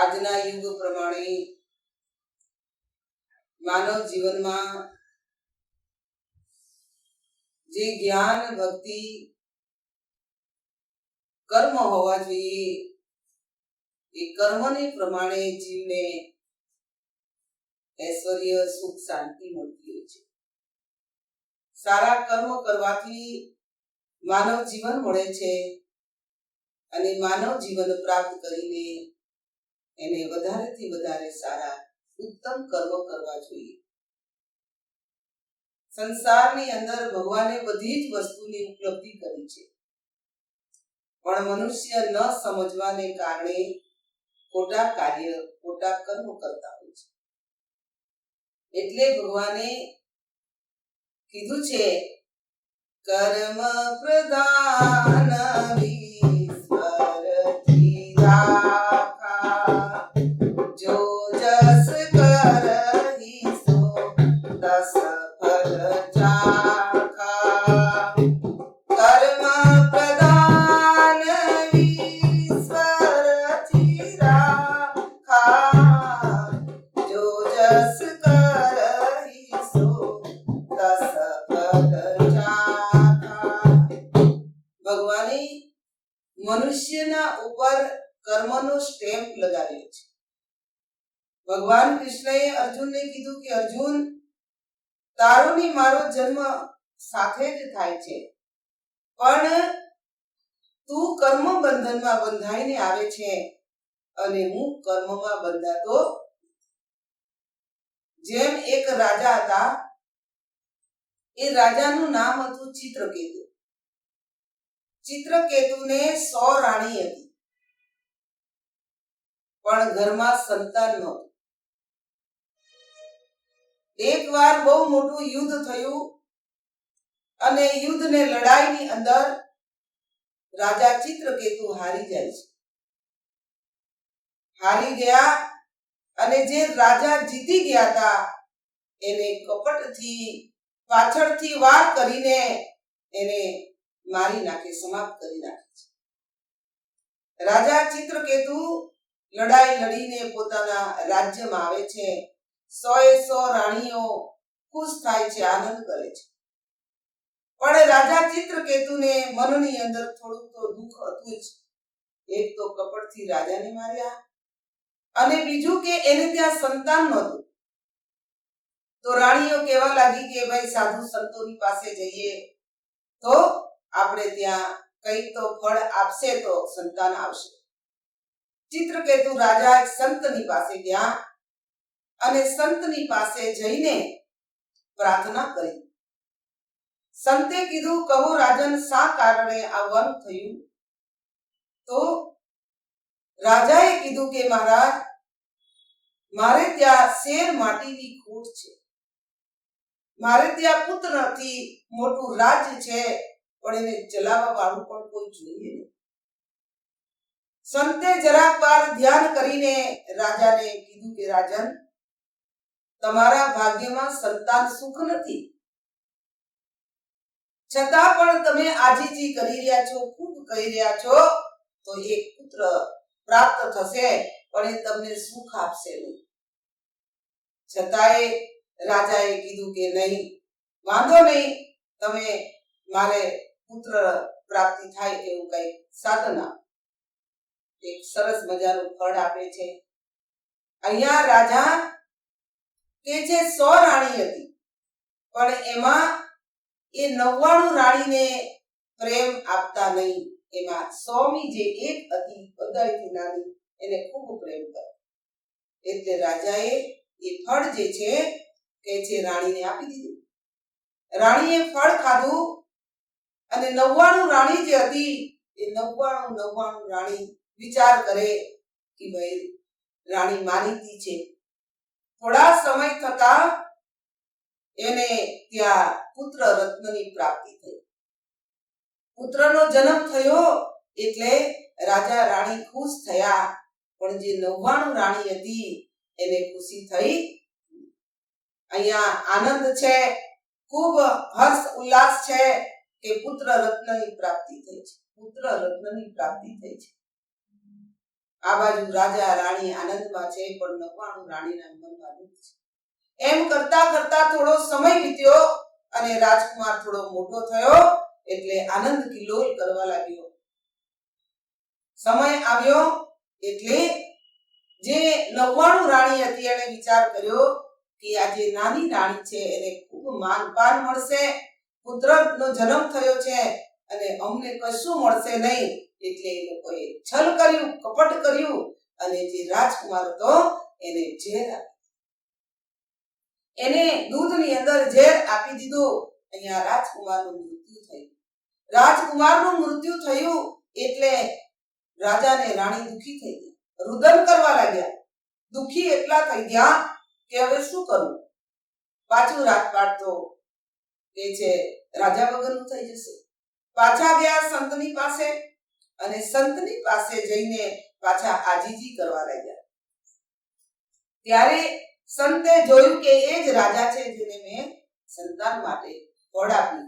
આજના યુગ પ્રમાણે માનવ જીવનમાં જે જ્ઞાન, ભક્તિ, કર્મ હોવા જોઈએ, એ કર્મને પ્રમાણે જીવને ઐશ્વર્ય, સુખ, શાંતિ મળતી હોય છે. સારા કર્મ કરવાથી માનવ જીવન મળે છે અને માનવ જીવન પ્રાપ્ત કરીને એને વધારેથી વધારે સારા ઉત્તમ કર્મ કરવા જોઈએ. સંસારની અંદર ભગવાને બધી જ વસ્તુની ઉપલબ્ધિ કરી છે. પણ મનુષ્ય ન સમજવાને કારણે ખોટા કાર્ય, ખોટા કર્મ કરતા હોય છે. એટલે ભગવાને કીધું છે, કર્મ પ્રધાન મનુષ્યના ઉપર કર્મનો સ્ટેમ્પ લગાવ્યો છે. ભગવાન કૃષ્ણએ અર્જુનને કીધું કે, અર્જુન તારો ને મારો જન્મ સાથે જ થાય છે. પણ તું કર્મ બંધનમાં બંધાઈને આવે છે અને હું કર્મમાં બંધાતો જેમ એક રાજા હતા, એ રાજાનું નામ હતું ચિત્રકેતુ. ચિત્રકેતુને સો રાણી હતી. પણ ઘરમાં સંતાન નહોતું. એકવાર બહુ મોટું યુદ્ધ થયું અને યુદ્ધને લડાઈની અંદર રાજા ચિત્રકેતુ હારી જાય છે. હારી ગયા અને જે રાજા જીતી ગયા હતા, એને કપટથી, પાછળથી વાર કરીને એને મારી નાખે, સમાપ્ત કરી નાખે છે. રાજા ચિત્રકેતુ લડાઈ લડીને પોતાના રાજ્યમાં આવે છે. સોએ સો રાણીઓ ખુશ થાય છે, આનંદ કરે છે. પણ રાજા ચિત્રકેતુને મનની અંદર થોડુંક તો દુઃખ હતું જ. એક તો કપટથી રાજાને માર્યા અને બીજું કે એને ત્યાં સંતાન નહોતું. તો રાણીઓ કહેવા લાગી કે, ભાઈ, સાધુ સંતોની પાસે જઈએ. તો આપણે ત્યાં કંઈક તો ફળ આપશે તો સંતાન આવશે. ચિત્રકેતુ રાજા એક સંતની પાસે ગયા અને સંતની પાસે જઈને પ્રાર્થના કરી. સંતે કીધું, કહો રાજન, શા કારણે આવવાનું થયું? તો રાજાએ કીધું કે, મહારાજ, મારે ત્યાં શેર માટીની ખોટ છે. મારે ત્યાં પુત્ર નથી મોટું રાજ્ય છે. પણ એને ચલાવવા વાળું પણ કોઈ જોઈએ નહીં. સંતે જરાક વાર ધ્યાન કરીને રાજાને કીધું કે, રાજન, તમારા ભાગ્યમાં સંતાન સુખ નથી. છતાં પણ તમે આજીજી કરી રહ્યા છો, ખૂબ કહી રહ્યા છો, તો એક પુત્ર પ્રાપ્ત થશે, પણ એ તમને સુખ આપશે નહીં. છતાંય રાજાએ કીધું કે, નહીં, વાંધો નહીં, તમે મારે પુત્ર પ્રાપ્તિ થાય એવું કઈ સાધના? એક સરસ મજાનું ફળ આપે છે. અહીંયા રાજા કે જે સો રાણી હતી. પણ એમાં એ નવ્વાણું રાણીને પ્રેમ આપતા નહીં. એમાં સોમી જે એક હતી, બધાયથી નાની, એને ખૂબ પ્રેમ કર્યો. એટલે રાજાએ એ ફળ જે છે કે છે રાણીને આપી દીધું. રાણીએ ફળ ખાધું અને નવ્વાણું રાણી જે હતી, એ નવ્વાણું નવ્વાણું રાણી વિચાર કરે કે ભાઈ, રાણી માનીતી છે. થોડા સમય થતા એને ત્યાં પુત્ર રત્નની પ્રાપ્તિ થઈ. પુત્રનો જન્મ થયો એટલે રાજા રાણી ખુશ થયા, પણ જે નવ્વાણું રાણી હતી, એને ખુશી થઈ. અહીંયા આનંદ છે, ખૂબ હર્ષ ઉલ્લાસ છે કે પુત્ર રત્નની પ્રાપ્તિ થઈ છે. પુત્ર રત્નની પ્રાપ્તિ થઈ છે. આ બાજુ રાજા, રાણી આનંદમાં છે, પણ નવાણું રાણીના મનમાં દુઃખ છે. એમ કરતા કરતા થોડો સમય વીત્યો અને રાજકુમાર થોડો મોટો થયો, એટલે આનંદ કિલોલ કરવા લાગ્યો. સમય આવ્યો એટલે જે નવ્વાણું રાણી હતી એને વિચાર કર્યો કે આ જે નાની રાણી છે, એને ખૂબ માન પાન મળશે પુત્રનો જન્મ થયો છે અને અમને કશું મળશે નહીં. એટલે એ લોકોએ છલ કર્યું, કપટ કર્યું અને જે રાજકુમાર હતો એને ઝેર એને દૂધની અંદર ઝેર આપી દીધું. અહીંયા રાજકુમારનું મૃત્યુ થયું. રાજકુમારનું મૃત્યુ થયું એટલે રાજાને રાણી દુખી થઈ ગઈ. રુદન કરવા લાગ્યા. દુખી એટલા થઈ ગયા કે હવે શું કરવું પાછું રાજપાટ તો કે છે રાજા વગરનું થઈ જશે. પાછા ગયા સંતની પાસે અને સંતની પાસે જઈને પાછા આજીજી કરવા લાગ્યા. ત્યારે સંતે જોયું કે એ જ રાજા છે જેને મેં સંતાન માટે ફળ આપ્યું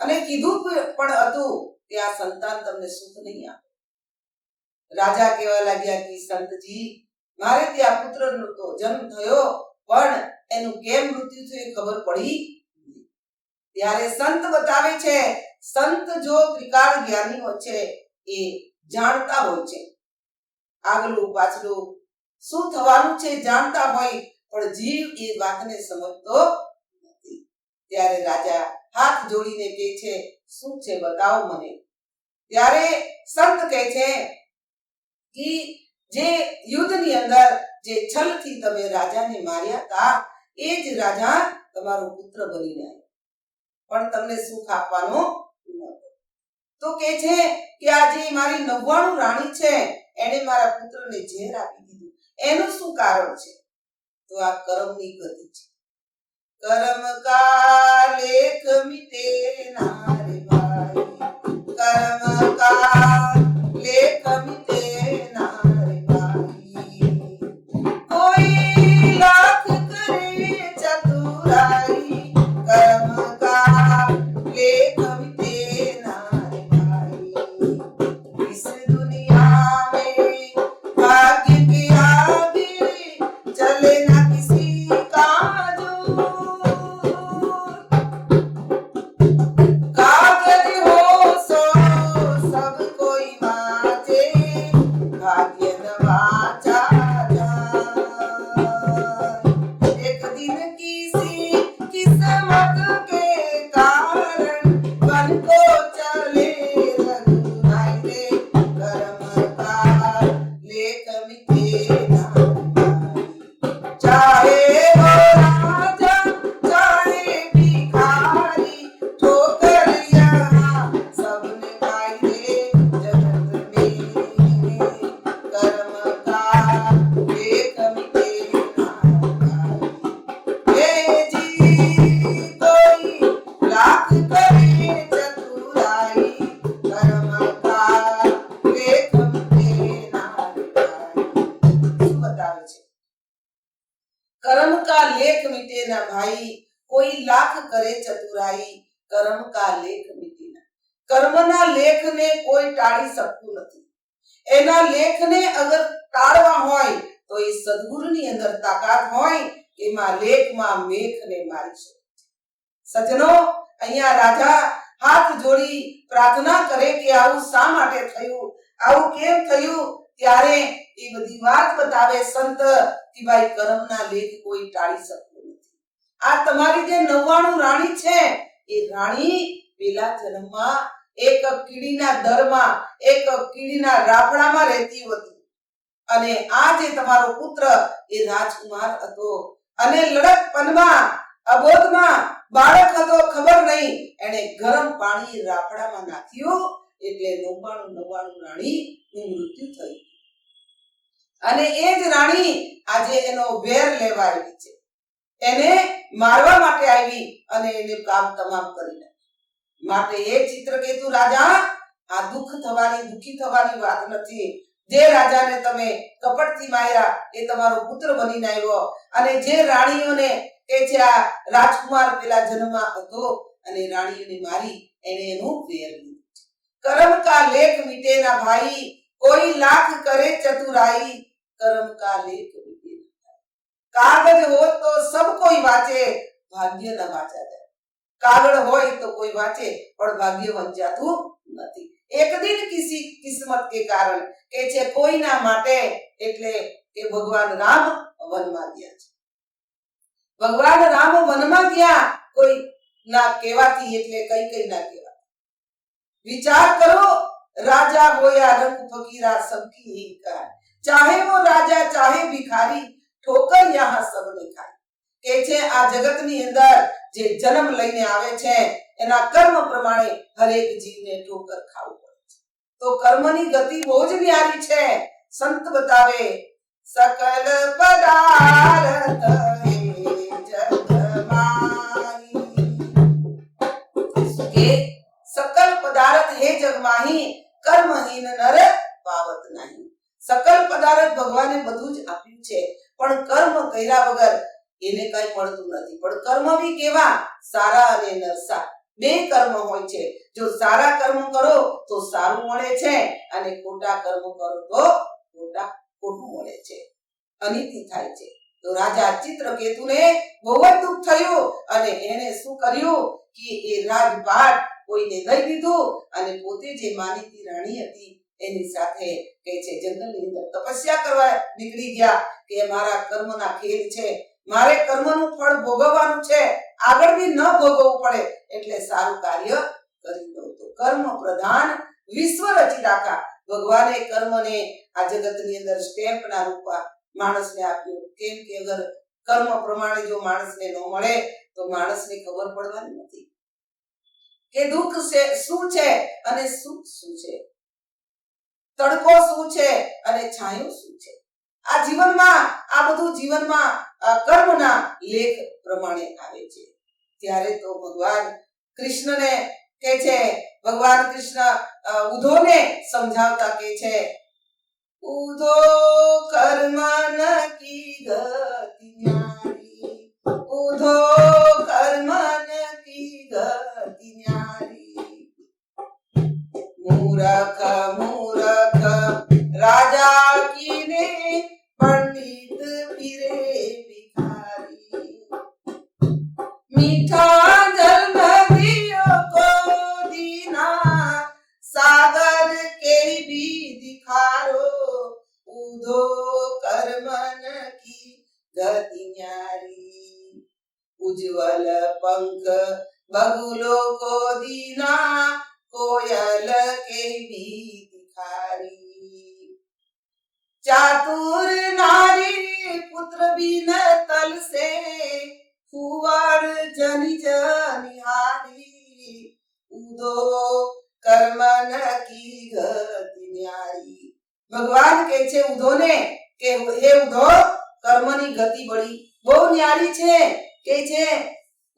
અને કીધું પણ હતું કે આ સંતાન તમને સુખ નહીં આપે. રાજા કહેવા લાગ્યા કે સંતજી, મારે ત્યાં પુત્રનો તો જન્મ થયો, પણ એનું કેમ મૃત્યુ થયું ખબર પડી. ત્યારે સંત બતાવે છે, સંત જો ત્રિકાળ જ્ઞાનીઓ છે, એ જાણતા હોય છે. આગલું પાછલું, શું થવાનું છે જાણતા હોય, પણ જીવ એ વાતને સમજતો નથી. ત્યારે રાજા હાથ જોડીને કહે છે, શું છે બતાવો મને. ત્યારે સંત કહે છે કે જે યુદ્ધની અંદર જે છલથી તમે રાજાને માર્યા હતા એ જ રાજા તમારો પુત્ર બની આવ્યો. પણ તમને સુખ આપવાનો તો કે છે કે આ જે મારી નવ્વાણું રાણી છે એને મારા પુત્રને ઝેર આપી દીધું. એનું શું કારણ છે? તો આ કર્મની ગતિ છે. કર્મ કા લેખ મિટે ના રે ભાઈ કર્મ કા લેખ મિટે એમાં લેખમાં મેઘને મારી શકે સજનો અહીંયા રાજા હાથ જોડી પ્રાર્થના કરે કે આવું શા માટે થયું? આવું કેમ થયું? ત્યારે એ બધી વાત બતાવે સંત ભાઈ કર્મના લેખ કોઈ ટાળી શકતું નથી. આ તમારી જે નવ્વાણું રાણી છે, એ રાણી પેલા જન્મમાં એક કીડીના દરમાં, એક કીડીના રાફડામાં રહેતી હતી. અને આ જે તમારો પુત્ર, એ રાજકુમાર હતો. અને લડકપનમાં અબોધમાં બાળક હતો ખબર નહીં. એને ગરમ પાણી રાફડામાં નાખ્યું એટલે નવ્વાણું નવ્વાણું રાણી નું મૃત્યુ થયું. અને એ જ રાણી આજે એનો વેર લેવા આવી છે. એને મારવા માટે આવી અને એને કામ તમામ કરી નાખ્યું. માટે એ ચિત્રકેતુ રાજા આ દુઃખ થવાની, દુઃખી થવાની વાત નથી. જે રાજાને તમે કપટથી માર્યા, એ તમારો પુત્ર બનીને આવ્યો. અને જે રાણીઓને કે છે આ રાજકુમાર પેલા જન્મમાં હતો, અને રાણીઓને મારી એને એનું વેર કર્મ કા લેખ મીટે ના ભાઈ, કોઈ લાખ કરે ચતુરાઈ. કર્મ કા લેખ મીટે કાગળ થાય. કાગજ હો તો સબ કોઈ વાંચે, ભાગ્ય ના વાંચા જાય. કાગળ હોય તો કોઈ વાંચે, પણ ભાગ્ય વંચાતું નથી. એક દિન કિસી કિસ્મત કે કારણ કે છે કોઈના માટે એટલે કે ભગવાન રામ વનમાં ગયા છે. ભગવાન રામ વનમાં ગયા કોઈ ના કહેવાથી એટલે કઈ કઈ ના કહેવાય વિચાર કરો, રાજા હોયા રંગ ફકીરા સબકી હી ચાહે વો રાજા, ચાહે ભિખારી, ઠોકર યહાં સબ દેખાય કે છે આ જગતની અંદર જે જન્મ લઈને આવે છે, એના કર્મ પ્રમાણે હરેક જીવને ઠોકર ખાવું તો કર્મની ગતિ બહુ જ ન્યારી છે. સંત બતાવે, સકલ પદાર્થ કે સકલ ભગવાને બધું જ આપ્યું છે, પણ કર્મ કર્યા વગર એને કઈ મળતું નથી. પણ કર્મ બી કેવા? સારા અને નરસા. બે કર્મ હોય છે. જો સારા કર્મ કરો, તો સારું મળે છે. અને ખોટા કર્મ કરો, તો ખોટા ખોટું મળે છે. અનિતિ થાય છે. તો રાજા ચિત્રકેતુને બહુ જ દુઃખ થયું અને એને શું કર્યું કે એ રાજપાટ કોઈને દઈ દીધું અને પોતે જે માનીતી રાણી હતી, એની સાથે કે છે, જંગલની અંદર તપસ્યા કરવા નીકળી ગયા કે મારા કર્મના ખેલ છે. મારે કર્મનું ફળ ભોગવવાનું છે. આગળ બી ન ભોગવવું પડે. એટલે સારું કાર્ય કરી દઉં તો કર્મ પ્રધાન વિશ્વ રચી રાખા ભગવાને કર્મને આ જગતની અંદર સ્ટેમ્પના રૂપમાં માણસને આપ્યું. કેમ કે અગર કર્મ પ્રમાણે જો માણસને ન મળે તો માણસને ખબર પડવાની નથી. કે દુઃખ છે, શું છે અને સુખ શું છે? તડકો શું છે અને છાંયો શું છે? આ જીવનમાં, આ બધું જીવનમાં કર્મના લેખ પ્રમાણે આવે છે. ત્યારે તો ભગવાન કૃષ્ણને કે છે, ભગવાન કૃષ્ણ ઉધોને સમજાવતા કે છે, ઉધો કર્મન કી ગતિ ન્યારી, ઉધો કર્મન કી ગતિ ન્યારી. મૂરખ મૂરખ, રાજા કીને પંડિત ફિરે ભિખારી. મીઠા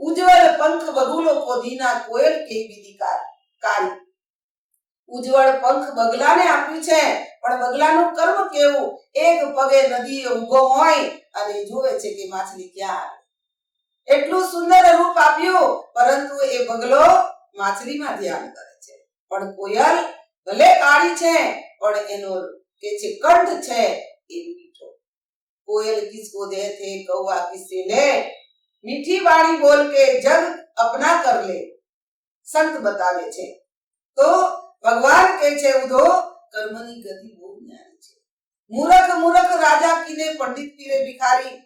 ઉજ્જવલ પંખ બગુલો કોધીના કોયલ કે વિધિકાર. કારી ઉજ્જવળ પંખ બગલાને આપ્યું છે, પણ બગલાનું કર્મ કેવું? એક પગે નદીએ ઊભો હોય અને જોવે છે કે માછલી ક્યાં એટલું સુંદર રૂપ આપ્યું, પરંતુ એ બગલો માછલીમાં ધ્યાન કરે છે. પણ કોયલ ભલે કાળી છે, પણ એનો કે છે કંઠ છે એ મીઠો. કોયલ કિસકો દે થે, કૌવા કિસે લે મીઠી વાણી બોલ કે જગ અપના કર લે, સંત બતાવે છે. તો ભગવાન કે છે, ઉધો, કર્મની ગતિ બહુ જ્ઞાની છે. મૂરખ મૂરખ રાજા કીને પંડિત પીરે ભિખારી.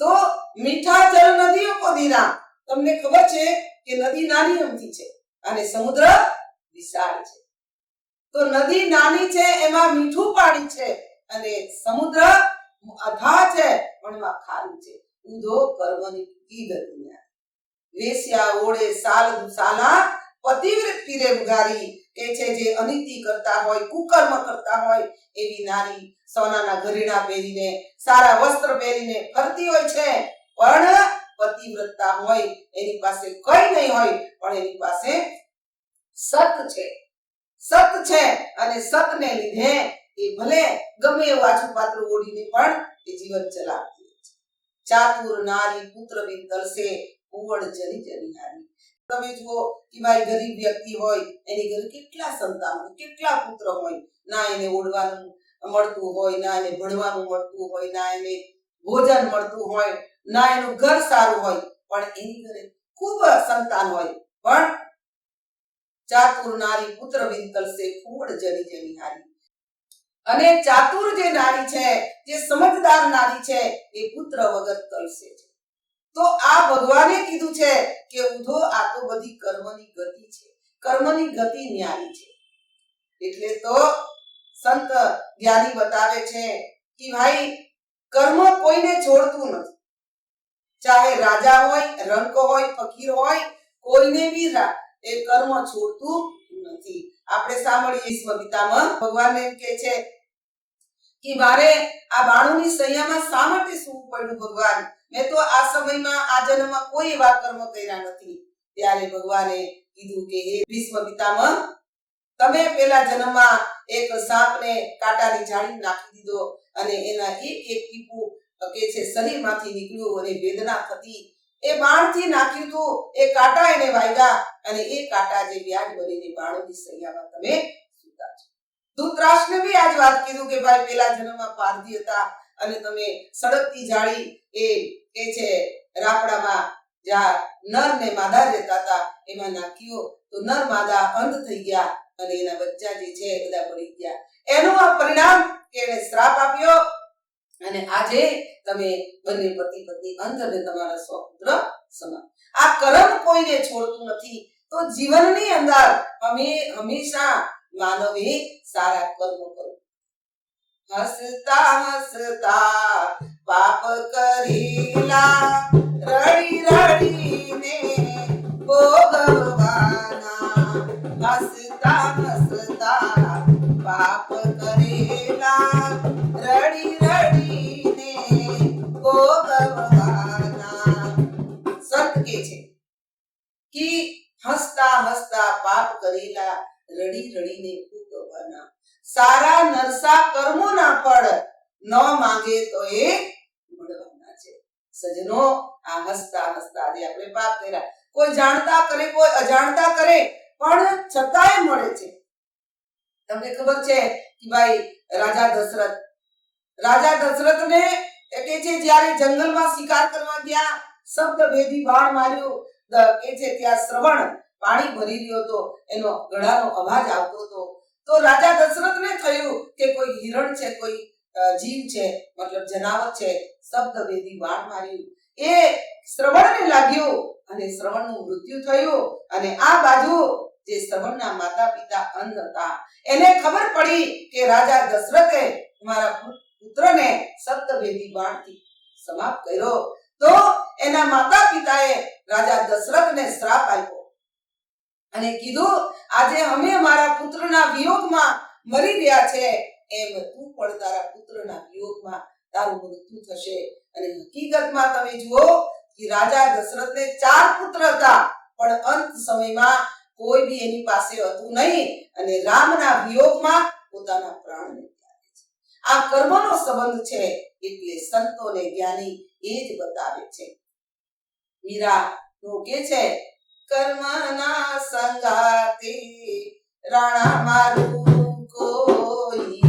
તો મીઠા જળ નદીઓ કો દીના તમને ખબર છે કે નદી નાની અમથી છે અને સમુદ્ર વિશાળ છે. તો નદી નાની છે, એમાં મીઠું પાણી છે અને સમુદ્ર અથાહ છે, પણ એમાં ખારું છે. ઉધો કર્મની કી ગતિયા વેશ્યા ઓળે સાલ સાલા પતિવ્રત પીરે મુગારી. કે છે જે અનિતિ કરતા હોય, કુકર્મ કરતા હોય, એવી નારી સોનાના ઘરેણા પહેરીને, સારા વસ્ત્ર પહેરીને ફરતી હોય છે. પણ પતિવ્રતા હોય, એની પાસે કઈ નહીં હોય, પણ એની પાસે સત છે. સત છે અને સતને લીધે એ ભલે ગમે એવું આછું પાત્ર ઓઢીને પણ એ જીવન ચલાવતી ચાતુર, નારી પુત્ર બિન તલસે કુવળ જરી જરી હારી તમે જુઓ કે ભાઈ ગરીબ વ્યક્તિ હોય, એની ઘરે કેટલા સંતાન કેટલા પુત્ર હોય, ના એને ઓઢવાનું મળતું હોય, ના એને ભણવાનું મળતું હોય, ના એને ભોજન મળતું હોય, ના એનું ઘર સારું હોય, પણ એની ઘરે ખૂબ સંતાન હોય. પણ ચાતુર, નારી પુત્ર વિંતલસે ફૂડ જની જની હારી અને ચાતુર જે નારી છે જે સમજદાર નારી છે એ પુત્ર વગર તલસે છે. તો આ ભગવાને કીધું છે કે ઉધો આ તો બધી કર્મની ગતિ છે. કર્મની ગતિ ન્યારી છે. એટલે તો સંત જ્ઞાની બતાવે છે કે ભાઈ, કર્મ કોઈને છોડતું નથી. ચાહે રાજા હોય રંક હોય, ફકીર હોય, કોઈને બી એ કર્મ છોડતું નથી. આપણે સાંભળીએ ભીષ્મ ભગવાન એમ કે છે કે મારે આ બાણુની સૈયામાં શા માટે સૂવું પડ્યું ભગવાન? મેં તો આ સમયમાં, આ જન્મમાં કોઈ એવા કર્મ કર્યા નથી. ત્યારે ભગવાને કીધું કે, હે ભીષ્મ પિતામહ, તમે પેલા જન્મમાં એક સાપને કાંટાની જાળી નાખી દીધો અને એના એક એક ટીપુ કે છે શરીરમાંથી નીકળ્યું અને વેદના થતી એ બાણથી નાખ્યું હતું. એ કાંટા એને વાગ્યા અને એ કાંટા જે વ્યાજ બનીને બાણોની સૈયામાં તમે સૂતા છો. ધૃતરાષ્ટ્રને બી આજ વાત કીધું કે ભાઈ પેલા જન્મમાં પારધી હતા અને તમે સડકતી જાળી એ કે છે રાપડામાં જ્યાં નર ને માદા રહેતા હતા, એમાં નાખ્યો તો નર માદા અંધ થઈ ગયા અને એના બચ્ચા જે છે બધા પડી ગયા. એનું આ પરિણામ કે શ્રાપ આપ્યો અને આજે તમે બંને પતિ પત્ની અંધ અને તમારા સ્વપુત્ર સમાન. આ કર્મ કોઈને છોડતું નથી. તો જીવનની અંદર અમે હંમેશા માનવે સારા કર્મો કરો હસતા હસતા પાપ કરેલા રડી રડીને ભોગવવાના હસતા હસતા પાપ કરેલા રડી રડીને ભોગવવાના સંત કે છે કે હસતા હસતા પાપ કરેલા રડી રડીને ભોગવવાના સારા નરસા કર્મોના ફળ, ન માંગે તો એ મળવાના છે. સજનો આ હસતા હસતા જે આપણે પાપ કર્યા. કોઈ જાણતા કરે, કોઈ અજાણતા કરે, પણ છતાંય મળે છે. તમને ખબર છે કે ભાઈ, રાજા દશરથ, રાજા દશરથને કે છે, જ્યારે જંગલમાં શિકાર કરવા ગયા શબ્દ ભેદી બાણ માર્યો કે છે, ત્યાં શ્રવણ પાણી ભરી રહ્યો હતો, એનો ગળાનો અવાજ આવતો હતો. તો રાજા દશરથને થયું કે કોઈ હિરણ છે, કોઈ જીવ છે, મતલબ જનાવર છે શબ્દ વેદી વાળ મારી એ શ્રવણને લાગ્યું અને શ્રવણનું મૃત્યુ થયું અને આ બાજુ જે શ્રવણના માતા પિતા અંધ હતા. એને ખબર પડી કે રાજા દશરથે મારા પુત્રને શબ્દભેદી બાણથી સમાપ્ત કર્યો. તો એના માતા પિતાએ રાજા દશરથને શ્રાપ આપ્યો. અને કીધું, આજે અમે અમારા પુત્રના વિયોગમાં મરી રહ્યા છે. એમ, તું પણ તારા પુત્રના વિયોગમાં તારું મૃત્યુ થશે. અને હકીકતમાં તમે જુઓ કે રાજા દશરથને ચાર પુત્ર હતા, પણ અંત સમયમાં કોઈ બી એની પાસે હતું નહીં અને રામના વિયોગમાં પોતાના પ્રાણ આ કર્મનો સંબંધ છે એટલે સંતો ને જ્ઞાની એ જ બતાવે છે. મીરા નો કે છે કર્મના સંગાતી રાણા મારું કોઈ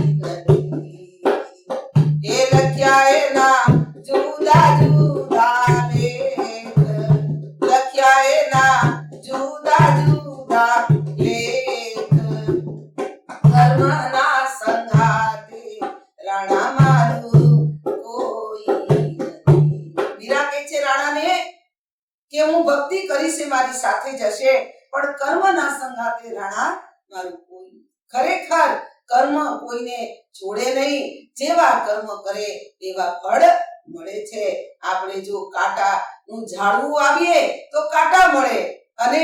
ભક્તિ કરી છે મારી સાથે જશે, પણ કર્મના સંગાતે રાણા મારું કોઈ ખરેખર કર્મ કોઈને છોડે નહીં. જેવા કર્મ કરે એવા ફળ મળે છે. આપણે જો કાંટા નું ઝાડવું આવીએ તો કાંટા મળે. અને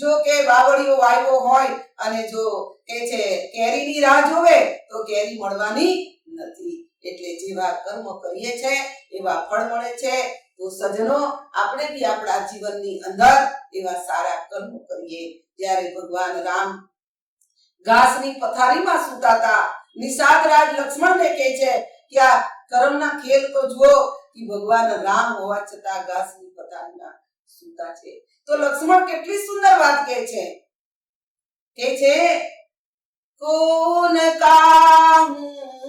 જો કે બાવળીઓ વાવ્યો હોય અને જો કે છે કેરીની રાહ જોવે તો કેરી મળવાની નથી. એટલે જેવા કર્મ કરીએ છે, એવા ફળ મળે છે. તો સજનો આપણે બી આપણા જીવનની અંદર એવા સારા કર્મો કરીએ. જ્યારે ભગવાન રામ ઘાસની પથારીમાં સૂતાતા નિષાદરાજ નિષાદ રાજ લક્ષ્મણને કહે છે કે આ કર્મના ખેલ તો જુઓ કે ભગવાન રામ હોવા છતાં ઘાસની પથારીમાં સૂતા છે. તો લક્ષ્મણ કેટલી સુંદર વાત કહે છે. કે છે કોન કાહું સુખ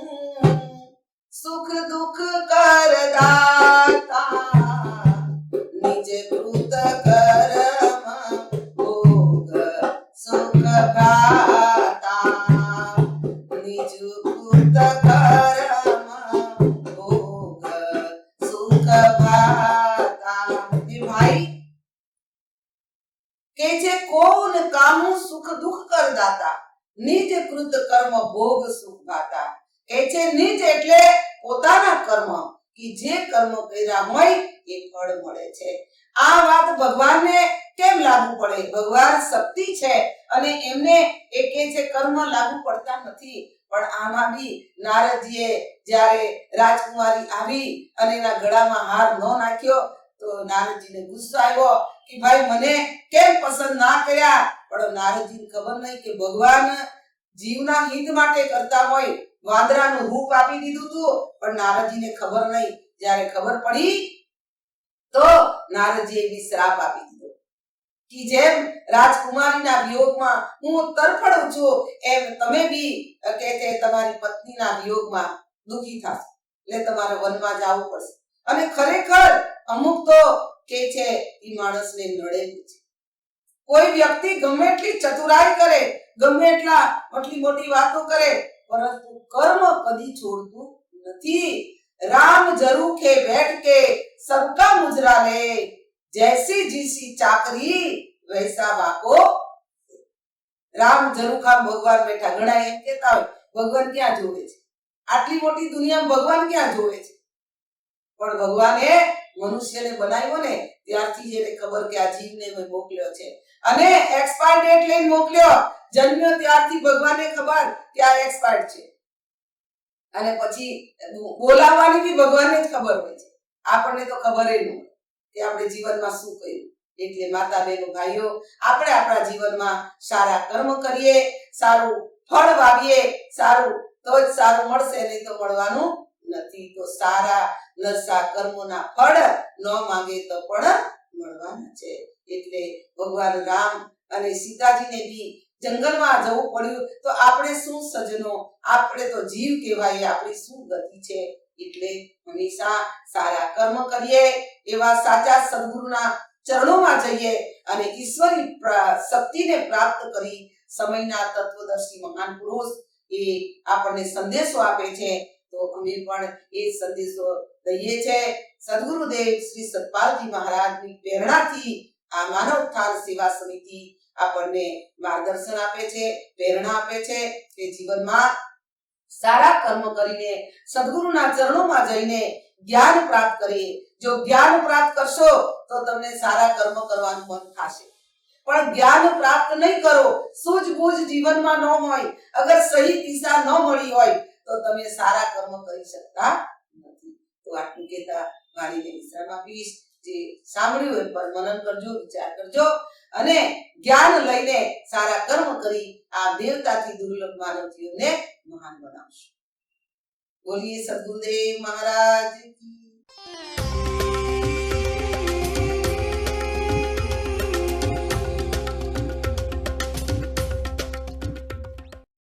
નથી. પણ આમાં બી નારદજીએ જ્યારે રાજકુમારી આવી અને એના ગળામાં હાર ન નાખ્યો, તો નારદજીને ગુસ્સો આવ્યો કે, ભાઈ, મને કેમ પસંદ ના કર્યા? પણ નારદજીને ખબર નહીં કે ભગવાન જીવના હિત માટે કરતા હોય, વાંદરાનું રૂપ આપી દીધું હતું પણ નારદજીને ખબર નહીં. જ્યારે ખબર પડી, તો નારદજીએ બી શ્રાપ આપી જેમ રાજકુમારીના વિયોગમાં હું તરફડું છું, એમ તમે બી કે તે તમારી પત્નીના વિયોગમાં દુખી થશો. એટલે તમારે વનમાં જવું પડશે. અને ખરેખર અમુક તો કે છે એ માણસને નડેલું છે. કોઈ વ્યક્તિ ગમે એટલી ચતુરાઈ કરે, ગમે એટલા એટલી મોટી વાતો કરે, પરંતુ કર્મ કદી છોડતું નથી. રામ જરૂ કે બેઠ કે સબકા મુજરા લે. જૈસી જીસી ચાકરી વૈસા વાકો રામ જરૂખામ ભગવાન બેઠા ઘણા એમ કહેતા હોય ભગવાન ક્યાં જોવે છે આટલી મોટી દુનિયામાં ભગવાન ક્યાં જોવે છે પણ ભગવાને મનુષ્યને બનાવ્યો ને ત્યારથી જ એને ખબર કે આ જીવને મેં મોકલ્યો છે. અને એક્સપાયર ડેટ લઈને મોકલ્યો, જન્મ્યો ત્યારથી ભગવાનને ખબર કે આ એક્સપાયર છે. અને પછી બોલાવવાની બી ભગવાનને જ ખબર હોય છે. આપણને તો ખબર ન હોય. કે આપણે જીવનમાં શું કર્યું? એટલે માતા બહેનો ભાઈઓ, આપણે આપણા જીવનમાં સારા કર્મ કરીએ, સારું ફળ વાવીએ, સારું તો જ સારું મળશે, નહીં તો મળવાનું નથી. તો સારા નરસા કર્મોના ફળ ન માંગે તો પણ મળવાના છે. એટલે ભગવાન રામ અને સીતાજીને બી જંગલમાં જવું પડ્યું, તો આપણે શું સજનો? આપણે તો જીવ કહેવાય, આપણી શું ગતિ છે? એટલે હંમેશા સારા કર્મ કરીએ, એવા સાચા સદગુરુના ચરણોમાં જઈએ અને ઈશ્વરી શક્તિને પ્રાપ્ત કરી સમયના તત્વદર્શી મહાન પુરુષ એ આપણને સંદેશો આપે છે. તો અમે પણ એ સંદેશો દઈએ છે. સદગુરુદેવ શ્રી સતપાલજી મહારાજની પ્રેરણાથી આ માનવ ઉત્થાન સેવા સમિતિ આપણને માર્ગદર્શન આપે છે, પ્રેરણા આપે છે. કે જીવનમાં સારા કર્મ કરીને, સદગુરુના ચરણોમાં જઈને જ્ઞાન પ્રાપ્ત કરીએ. જો જ્ઞાન પ્રાપ્ત કરશો, તો તમને સારા કર્મ કરવાનું મન થશે. પણ જ્ઞાન પ્રાપ્ત નહીં કરો, સૂઝબૂઝ જીવનમાં ન હોય, અગર સહી દિશા ન મળી હોય, તો તમે સારા કર્મ કરી શકતા નથી. તો આટલું કહેતા વાણીને વિશ્રામ આપીશ જે સાંભળ્યું હોય પર મનન કરજો, વિચાર કરજો. અને જ્ઞાન લઈને સારા કર્મ કરી આ દેવતાથી દુર્લભ માનવજીઓને મહાન બનાવશું. બોલીએ સદગુરુદેવ મહારાજ